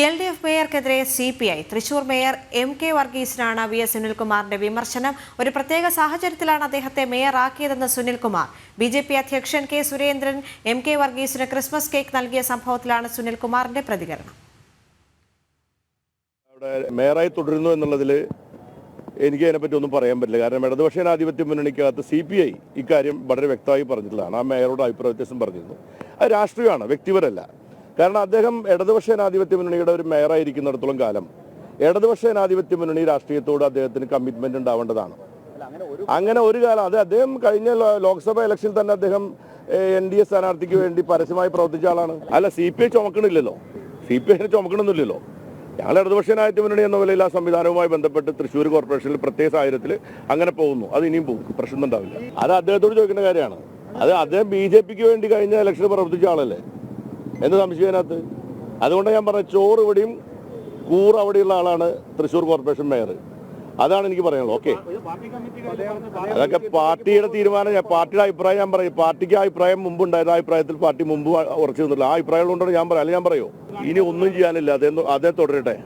L D F മേയർക്കെതിരെ C P I Thrissur mayor M K വർഗീസിനാണ് V S സുനിൽകുമാറിന്റെ വിമർശനം. ഒരു പ്രത്യേക സാഹചര്യത്തിലാണ് അദ്ദേഹത്തെ മേയറാക്കിയതെന്ന് സുനിൽകുമാർ. ബി ജെ പി അധ്യക്ഷൻ കെ സുരേന്ദ്രൻ എം കെ വർഗീസിന് ക്രിസ്മസ് കേക്ക് നൽകിയ സംഭവത്തിലാണ് സുനിൽകുമാറിന്റെ പ്രതികരണം. മേയറായി തുടരുന്നു എന്നുള്ളതിൽ എനിക്ക് അതിനെപ്പറ്റി ഒന്നും പറയാൻ പറ്റില്ല. കാരണം ഇടതുപക്ഷ ജനാധിപത്യ മുന്നണിക്കകത്ത് സി പി ഐ ഇക്കാര്യം വളരെ വ്യക്തമായി പറഞ്ഞിട്ടുള്ളതാണ്. ആ മേയറോട് അഭിപ്രായ വ്യത്യാസം പറഞ്ഞിരുന്നു. അത് രാഷ്ട്രീയമാണ് വ്യക്തിപരല്ല കാരണം അദ്ദേഹം ഇടതുപക്ഷ ജനാധിപത്യ മുന്നണിയുടെ ഒരു മേയറായിരിക്കുന്നിടത്തോളം കാലം. ഇടതുപക്ഷ ജനാധിപത്യ മുന്നണി രാഷ്ട്രീയത്തോട് അദ്ദേഹത്തിന് കമ്മിറ്റ്മെന്റ് ഉണ്ടാവേണ്ടതാണ്. അങ്ങനെ ഒരു കാലം. അത് അദ്ദേഹം കഴിഞ്ഞ ലോക്സഭ ഇലക്ഷനിൽ തന്നെ അദ്ദേഹം എൻ ഡി എ സ്ഥാനാർത്ഥിക്ക് വേണ്ടി പരസ്യമായി പ്രവർത്തിച്ച ആളാണ്. അല്ല സി പി ഐ ചുമക്കണില്ലല്ലോ. സി പി ഐനെ ചുമക്കണമെന്നില്ലല്ലോ ഞങ്ങൾ ഇടതുപക്ഷ ജനാധിപത്യ മുന്നണി എന്ന നിലയിൽ ആ സംവിധാനവുമായി ബന്ധപ്പെട്ട് തൃശ്ശൂർ കോർപ്പറേഷനിൽ പ്രത്യേക സാഹചര്യത്തിൽ അങ്ങനെ പോകുന്നു. അത് ഇനിയും പോകും. പ്രശ്നം ഉണ്ടാവില്ല അത് അദ്ദേഹത്തോട് ചോദിക്കേണ്ട കാര്യമാണ്. അത് അദ്ദേഹം ബി ജെ പിക്ക് വേണ്ടി കഴിഞ്ഞ ഇലക്ഷനിൽ പ്രവർത്തിച്ച ആളല്ലേ? എന്ന് സംശയം അതിനകത്ത് അതുകൊണ്ട് ഞാൻ പറഞ്ഞ ചോറ് ഇവിടെയും കൂറ് അവിടെയുള്ള ആളാണ് തൃശ്ശൂർ കോർപ്പറേഷൻ മേയർ. അതാണ് എനിക്ക് പറയാനുള്ളത്. ഓക്കെ. അതൊക്കെ പാർട്ടിയുടെ തീരുമാനം. ഞാൻ പാർട്ടിയുടെ അഭിപ്രായം ഞാൻ പറയും. പാർട്ടിക്ക് അഭിപ്രായം മുമ്പ് ഉണ്ടായിരുന്ന അഭിപ്രായത്തിൽ പാർട്ടി മുമ്പ് ഉറച്ചു നിന്നില്ല ആ അഭിപ്രായം കൊണ്ടാണ് ഞാൻ പറയാം. അല്ലെങ്കിൽ ഞാൻ പറയോ? ഇനി ഒന്നും ചെയ്യാനില്ല. അതേ അതേ തുടരട്ടെ.